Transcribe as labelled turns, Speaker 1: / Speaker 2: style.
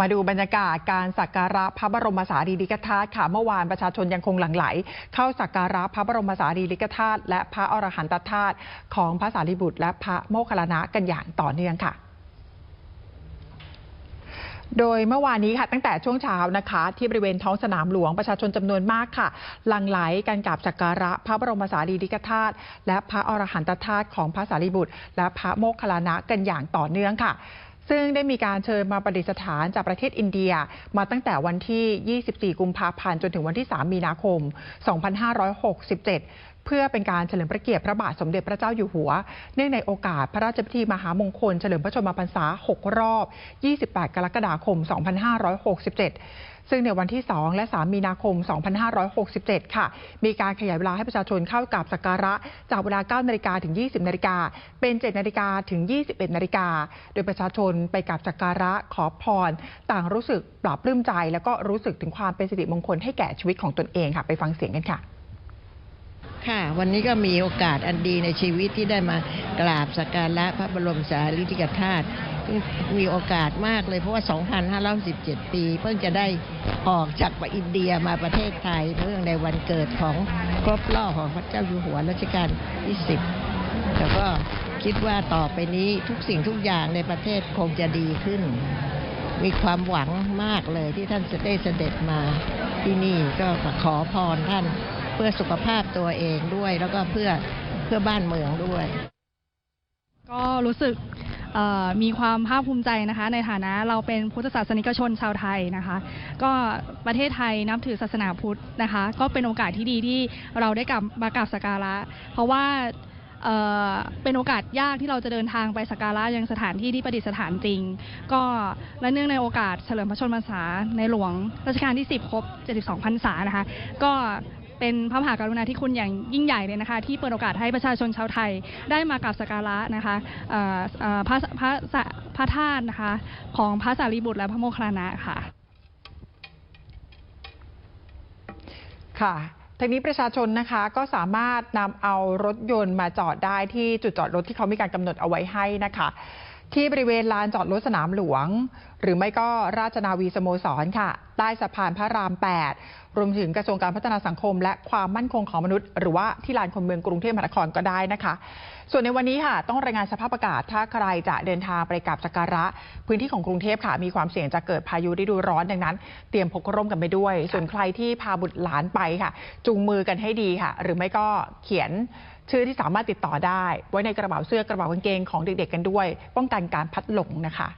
Speaker 1: มาดูบรรยากาศการสักการะพระบรมสารีริกธาตุค่ะเมื่อวานประชาชนยังคงหลั่งไหล เข้าสักการะพระบรมสารีริกธาตุและพระอรหันตธาตุของพระสารีบุตร และพระโมคคัลลานะกันอย่างต่อเนื่องค่ะโดยเมื่อวานนี้ค่ะตั้งแต่ช่วงเช้านะคะ ที่บริเวณท้องสนามหลวงประชาชนจำนวนมากค่ะหลั่งไหลกันกับสักการะพระบรมสารีริกธาตุและพระอรหันตธาตุของพระสารีบุตร และพระโมคคัลลานะกันอย่างต่อเนื่องค่ะ ซึ่งได้มีการเชิญมาประดิษฐานจากประเทศอินเดีย มาตั้งแต่วันที่ 24 กุมภาพันธ์จนถึงวันที่ 3 มีนาคม 2567เพื่อเป็นการเฉลิมพระเกียรติพระบาทสมเด็จพระเจ้าอยู่หัว เนื่องในโอกาสพระราชพิธีมหามงคล เฉลิมพระชนมพรรษา 6 รอบ 28 กรกฎาคม 2567 ซึ่งในวันที่ 2 และ 3 มีนาคม 2567 ค่ะ มีการขยายเวลาให้ประชาชนเข้ากับสักการะ จากเวลา 9 นาฬิกาถึง 20 นาฬิกา เป็น 7 นาฬิกาถึง 21 นาฬิกา โดยประชาชนไปกับสักการะขอพร ต่างรู้สึกปลาบปลื้มใจ แล้วก็รู้สึกถึงความเป็นสิริมงคลให้แก่ชีวิตของตนเองค่ะ ไปฟังเสียงกันค่ะ
Speaker 2: ค่ะวันนี้ก็มีโอกาสอันดีในชีวิตที่ได้มากราบสักการะพระบรมสารีริกธาตุ มีโอกาสมากเลยเพราะว่า 2517 ปี เพิ่งจะได้ออกจากอินเดียมาประเทศไทยเนื่องในวันเกิดของครบรอบของพระเจ้าอยู่หัวรัชกาลที่ 10 แต่ก็คิดว่าต่อไปนี้ทุกสิ่งทุกอย่างในประเทศคงจะดีขึ้น มีความหวังมากเลยที่ท่านจะได้เสด็จมาที่นี่ก็ขอพรท่านเพื่อสุขภาพตัวเองด้วย แล้วก็เพื่อเพื่อบ้านเมืองด้วย
Speaker 3: ก็รู้สึก เอ่อมีความภาคภูมิใจนะคะ ในฐานะเราเป็นพุทธศาสนิกชนชาวไทยนะคะ ก็ประเทศไทยนับถือศาสนาพุทธนะคะ ก็เป็นโอกาสที่ดีที่เราได้กลับมากราบสักการะ เพราะว่าเอ่อเป็นโอกาสยากที่เราจะเดินทางไปสักการะยังสถานที่ที่ประดิษฐานจริง ก็และเนื่องในโอกาสเฉลิมพระชนมพรรษาในหลวงรัชกาลที่ 10 ครบ 72 พรรษานะคะ ก็ เป็นพระมหากรุณาธิคุณอย่างยิ่งใหญ่เลยนะคะ ที่เปิดโอกาสให้ประชาชนชาวไทยได้มากราบสักการะนะคะพระพระสะพระธาตุนะคะ ของพระสารีบุตรและพระโมคคัลลานะค่ะ
Speaker 1: ค่ะทางนี้ประชาชนนะคะก็สามารถนำเอารถยนต์มาจอดได้ที่จุดจอดรถที่เขามีการกำหนดเอาไว้ให้นะคะ ที่บริเวณลานจอดรถสนามหลวง หรือไม่ก็ราชนาวีสโมสรค่ะ ใต้สะพานพระราม 8 รวมถึงกระทรวงการพัฒนาสังคม และความมั่นคงของมนุษย์ หรือว่าที่ลานคนเมืองกรุงเทพมหานครก็ได้นะคะ ส่วนในวันนี้ค่ะ ต้องรายงานสภาพอากาศถ้าใครจะเดินทางไปกับสักการะ พื้นที่ของกรุงเทพค่ะ มีความเสี่ยงจะเกิดพายุฤดูร้อนดังนั้น เตรียมพกร่มกันไปด้วย ส่วนใครที่พาบุตรหลานไปค่ะ จูงมือกันให้ดีค่ะ หรือไม่ก็เขียน ชื่อที่สามารถติดต่อได้ ไว้ในกระเป๋าเสื้อกระเป๋ากางเกงของเด็กๆกันด้วย ป้องกันการพัดหลงนะคะ